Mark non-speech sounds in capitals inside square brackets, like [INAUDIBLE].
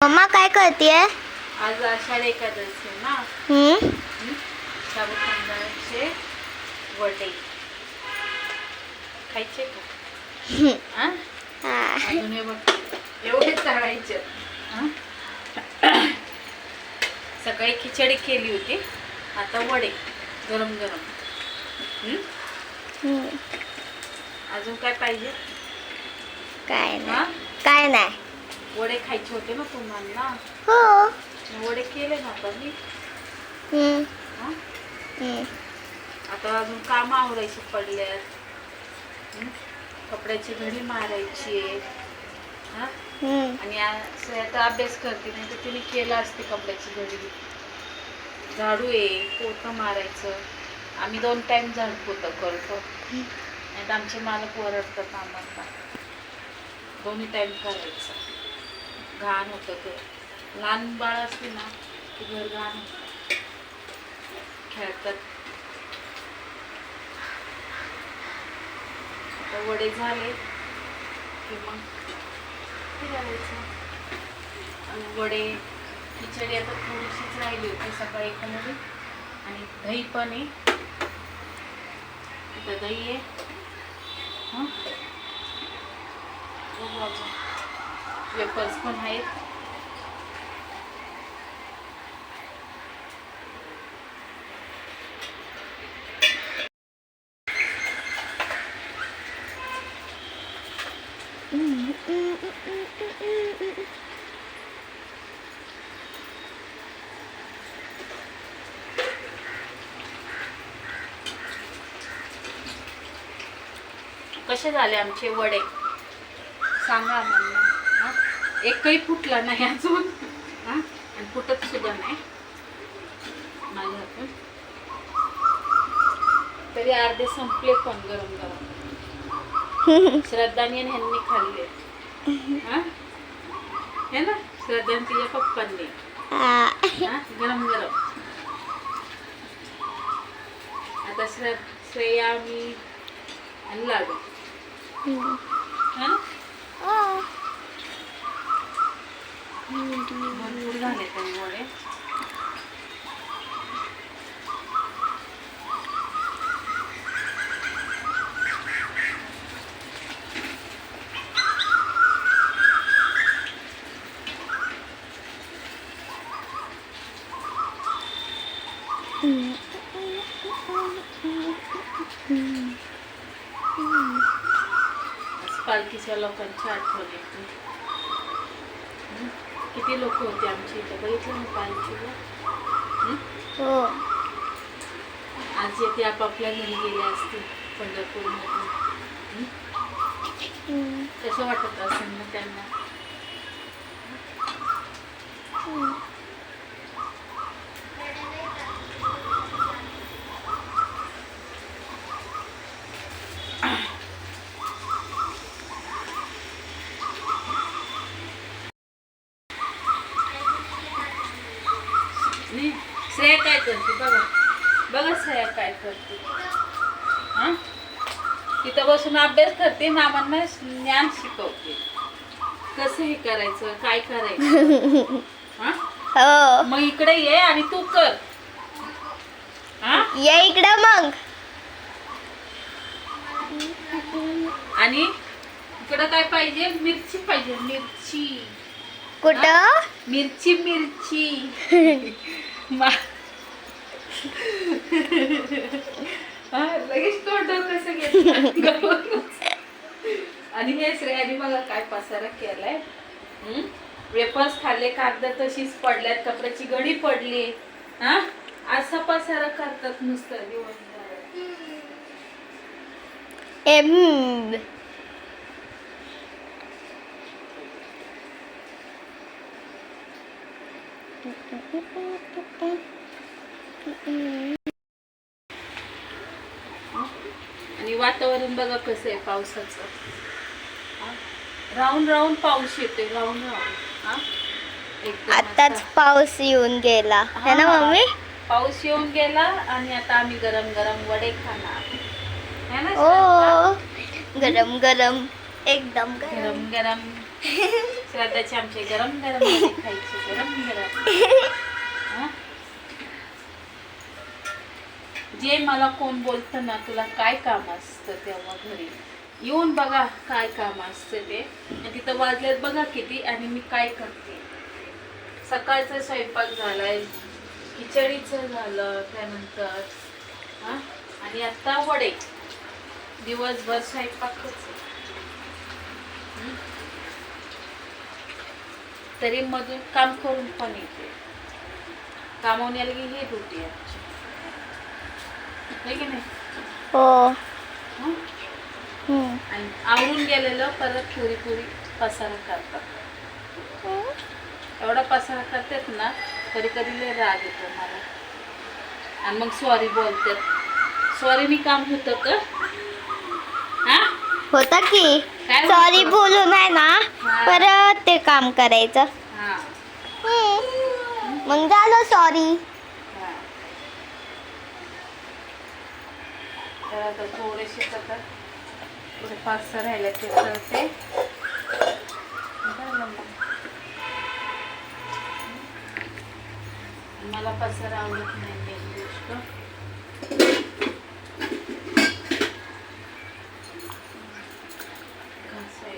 Mamma काय करतेय आज आषाढ एकादशी ना हम्म? साबुदाण्याचे वडे खायचे का हा? हा. अजून हे बघ एवढे हं? सकाळी खिचडी केली होती आता वडे गरम गरम हं? हम्म. अजून काय पाहिजे काय हा नाही काय नाही वडे खायचे होते ना तुम्हाला हो मग वडे केले ना आता मी हम्म. हं? हम्म. आता अजून काम आवरायची पडल्यात हं? कपड्याची घडी मारायची आहे हा? हम्म. आणि आता अभ्यास करते नाही तर तिने केलं असते कपड्याची घडी झाडू आहे पोतं मारायचं आम्ही दोन टाइम झाडू पोतं करतो नाही तर आमचे मालक ओरडतात आम्हाला दोन्ही टाइम करायचं घाण होतं ते. लहान बाळ असली ना की घर घाण होतं. खेळतात. आता वडे झाले की मग फिरायचं. आणि वडे खिचडी आता थोडीशीच राहिली होती सकाळी खाल्ली आणि दही पण आहे. इथं दही आहे. हां? बघू अजून वेफर्स पण आहेत. कसे झाले आमचे वडे? सांगा आम्हाला. एकही फुटला नाही अजून हा? आणि फुटत सुद्धा नाही माझ्या हातून तरी अर्धे संपले पण गरम गरम श्रद्धानी आणि ह्यांनी खाल्ले हा? हे ना श्रद्धा आणि तिच्या पप्पांनी? गरम गरम आता श्रे श्रेया मी आणि लाडू. हा हो. भरपूर झाले तरी वडे आज पालखीच्या लोकांची आठवण येते हं? किती लोक होते आमच्या इथं बघितलं ना पालखीला हं? आज येते आपापल्या घरी गेले असतील पंढरपूरमध्ये? हम्म. कसं वाटत असेल ना त्यांना श्रेया काय करते? बघा. बघा श्रेया काय करते. हा? तिथं बसून अभ्यास करते मामांना ज्ञान शिकवते. कसं हे करायचं? काय करायचं? हा? [LAUGHS] हो. मग इकडे ये आणि तू कर. हा? ये इकडं मग. आणि इकडं काय पाहिजे? मिरची पाहिजे मिरची. कुठं? मिरची मिरची. [LAUGHS] मा- लगेच तोंड कसं घेतलं [LAUGHS] आणि हे श्रेयाने बघा काय पसारा केलाय? वेपर्स खाल्ले कागद तशीच पडल्यात कपड्याची घडी पडली. हा? असा पसारा करतात नुसतं दिवसभर. आणि वातावरण बघा कसं आहे पावसाचं हा? राहून राहून पाऊस येते राहून राहून हा? आताच. पाऊस येऊन गेला है ना. मम्मी पाऊस येऊन गेला आणि आता आम्ही गरम गरम वडे खाणार है ना? गरम गरम एकदम गरम गरम गरम [LAUGHS] श्राद्धाचे आमचे गरम गरम [LAUGHS] खायची गरम गरम? जे मला कोण बोलतं ना तुला काय काम असतं तेव्हा घरी? येऊन बघा काय काम असतं ते. तिथं वाजलेत बघा किती आणि मी काय करते. सकाळचा स्वयंपाक झालाय खिचडीचं झालं त्यानंतर हा? आणि आता वडे. दिवसभर स्वयंपाकच? तरी मधून काम करून पण येते. कामावून यायला की ही ड्युटी आमची. की नाही? हो. हं? हम्म. आणि आवरून गेलेलं परत पुरी पुरी पसारा करतात. एवढा पसारा करतात ना कधी कधी लय राग येतो मला. आणि मग सॉरी बोलतात. सॉरीनी काम होतं का? हा? होता की. सॉरी? बोलून आहे ना. परत ते काम करायचं. मग झालं सॉरी थोडेसे थोडे पाच राहिले ते करते. मला पसारा आवडत नाही गोष्ट Wednesday.